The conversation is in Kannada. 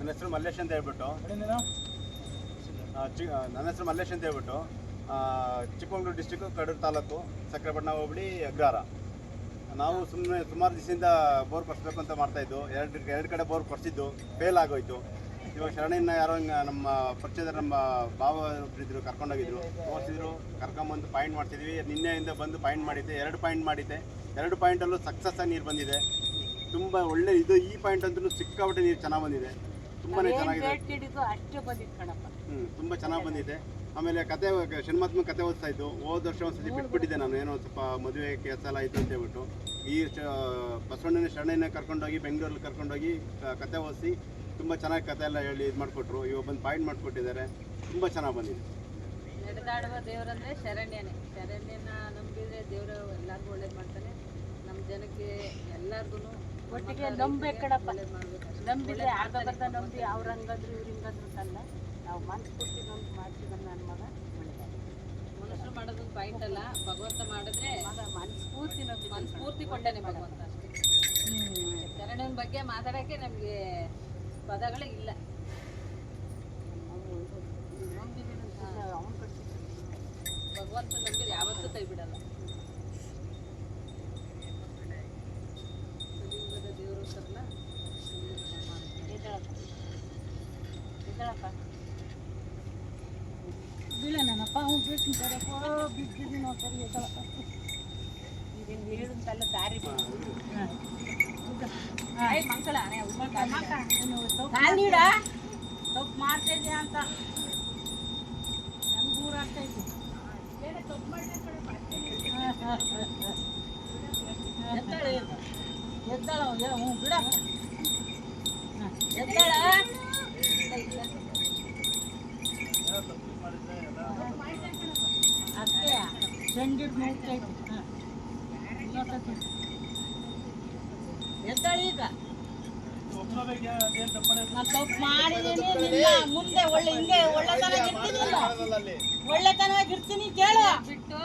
ನನ್ನ ಹೆಸರು ಮಲ್ಲೇಶ್ ಅಂತ ಹೇಳ್ಬಿಟ್ಟು. ಚಿ ನನ್ನ ಹೆಸರು ಮಲ್ಲೇಶ್ ಅಂತ ಹೇಳ್ಬಿಟ್ಟು. ಚಿಕ್ಕಮಂಗ್ಳೂರು ಡಿಸ್ಟಿಕ್ಕು ಕಡೂರು ತಾಲೂಕು ಸಕ್ಕರೆಪಟ್ಟಣ ಹೋಬಳಿ ಅಗ್ರಹಾರ ನಾವು ಸುಮ್ಮನೆ ಸುಮಾರು ದಿವಸದಿಂದ ಬೋರ್ ಕೊಡಿಸ್ಬೇಕು ಅಂತ ಮಾಡ್ತಾಯಿದ್ದು ಎರಡು ಎರಡು ಕಡೆ ಬೋರ್ ಕೊಡಿಸಿದ್ದು ಫೇಲ್ ಆಗೋಯ್ತು. ಇವಾಗ ಶರಣಿನ ಯಾರೋ ನಮ್ಮ ಪರಿಚಯದ ನಮ್ಮ ಭಾವ ಇದ್ರು ಕರ್ಕೊಂಡೋಗಿದ್ರು. ತೋರಿಸಿದ್ರು ಕರ್ಕೊಂಬಂದು ಪಾಯಿಂಟ್ ಮಾಡ್ತಿದ್ವಿ. ನಿನ್ನೆಯಿಂದ ಬಂದು ಪಾಯಿಂಟ್ ಮಾಡಿದ್ದೆ. ಎರಡು ಪಾಯಿಂಟ್ ಮಾಡಿದ್ದೆ. ಎರಡು ಪಾಯಿಂಟಲ್ಲೂ ಸಕ್ಸಸ್ಸಾಗಿ ಆಗಿ ನೀರು ಬಂದಿದೆ. ತುಂಬ ಒಳ್ಳೆ ಇದು ಈ ಪಾಯಿಂಟ್ ಅಂತೂ ಸಿಕ್ಕಾಪಟ್ಟೆ ನೀರು ಚೆನ್ನಾಗಿ ಬಂದಿದೆ. ತುಂಬಾ ಚೆನ್ನಾಗಿದೆ. ರೇಟ್ ಕಿಡಿದು ಅಷ್ಟು ಬಂದಿತ್ತು ಕಣಪ್ಪ. ಹ್ಮ್ ತುಂಬ ಚೆನ್ನಾಗಿ ಬಂದಿದೆ. ಆಮೇಲೆ ಕತೆ ಷಣ್ಮಾತ್ಮ ಕತೆ ಓದ್ತಾ ಇದ್ದು ಹೋದ ವರ್ಷ ಒಂದ್ಸತಿ ಬಿಟ್ಬಿಟ್ಟಿದ್ದೆ ನಾನು ಏನೋ ಸ್ವಲ್ಪ ಮದುವೆ ಕೆಲಸ ಎಲ್ಲ ಇತ್ತು ಅಂತ ಹೇಳ್ಬಿಟ್ಟು. ಈ ಬಸವಣ್ಣನ ಶರಣನ ಕರ್ಕೊಂಡೋಗಿ ಬೆಂಗಳೂರಲ್ಲಿ ಕರ್ಕೊಂಡೋಗಿ ಕತೆ ಓದಿಸಿ ತುಂಬ ಚೆನ್ನಾಗಿ ಕತೆ ಎಲ್ಲ ಹೇಳಿ ಇದು ಮಾಡಿಕೊಟ್ರು. ಇವಾಗ ಬಂದು ಪಾಯಿಂಟ್ ಮಾಡಿಕೊಟ್ಟಿದ್ದಾರೆ. ತುಂಬ ಚೆನ್ನಾಗಿ ಬಂದಿದೆ. ನಡೆದಾಡುವ ದೇವರಂದ್ರೆ ಶರಣ್ಯನೇ. ಶರಣ್ಯನ ನಂಬಿದ್ರೆ ದೇವರು ಎಲ್ಲರಿಗೂ ಒಳ್ಳೇದು ಮಾಡ್ತಾನೆ. ನಮ್ಮ ಜನಕ್ಕೆ ಎಲ್ಲರಿಗೂ ಒಟ್ಟಿಗೆ ನಂಬೇ ಕಣಪ್ಪ ನಂಬಿದ್ರೆ ಅರ್ಧ ಬರ್ಧ ನಂಬಿ ಅವ್ರ ಹಂಗಂದ್ರು ಇವ್ರ ಹಿಂಗಂದ್ರು ಅಂತಲ್ಲ ನಾವು ಮನ್ಸ್ಫೂರ್ತಿ ನಂಬಿ ಮಾಡ್ತೀವಿ ನನ್ನ ಮಗ. ಮನುಷ್ಯರು ಮಾಡೋದು ಪಾಯಿಂಟ್ ಅಲ್ಲ. ಭಗವಂತ ಮಾಡಿದ್ರೆ ಮನ್ಸ್ಫೂರ್ತಿ ನಂಬಿ ಮನಸ್ಫೂರ್ತಿ ಕೊಂಡೇನೆ ಭಗವಂತ ಅಷ್ಟೇ. ಬಗ್ಗೆ ಮಾತಾಡೋಕ್ಕೆ ನಮಗೆ ಪದಗಳೇ ಇಲ್ಲ. ಭಗವಂತ ನಂಬಿದ್ರೆ ಯಾವತ್ತೂ ಕೈ ಬಿಡಲ್ಲ ಕಲಿಯುಗದ ದೇವರು ಸರಳ ಎದ್ದೇಳಪ್ಪ ಎದ್ದೇಳಪ್ಪ ಬೀಳನಪ್ಪ ಅವ್ನು ಬೀಳ್ತಿಂತಾರಪ್ಪ ಬಿದ್ದಿದ್ದೀನಿ ಸರಿ ಎದ್ದೇಳಪ್ಪ ಇದನ್ನು ಹೇಳಿದಂತೆಲ್ಲ ದಾರಿ ಮಕ್ಕಳ ತಪ್ಪು ಮಾಡ್ತಾ ಇದ್ದೆ. ಅಂತ. ನನ್ಗೆ ಊರು ಆಗ್ತಾ ಇದ್ದೆ ಎದ್ದಾಳೆ ಎದ್ದಾಳ. ಹ್ಞೂ ಬಿಡ ಎದ್ದಾಳ. ಮುಂದೆ ಒಳ್ಳೆ ಹಿಂಗೆ ಒಳ್ಳೆತನ ಇರ್ತೀನಿಲ್ಲ ಒಳ್ಳೆತನವಾಗಿ ಇರ್ತೀನಿ ಕೇಳು ಬಿಟ್ಟು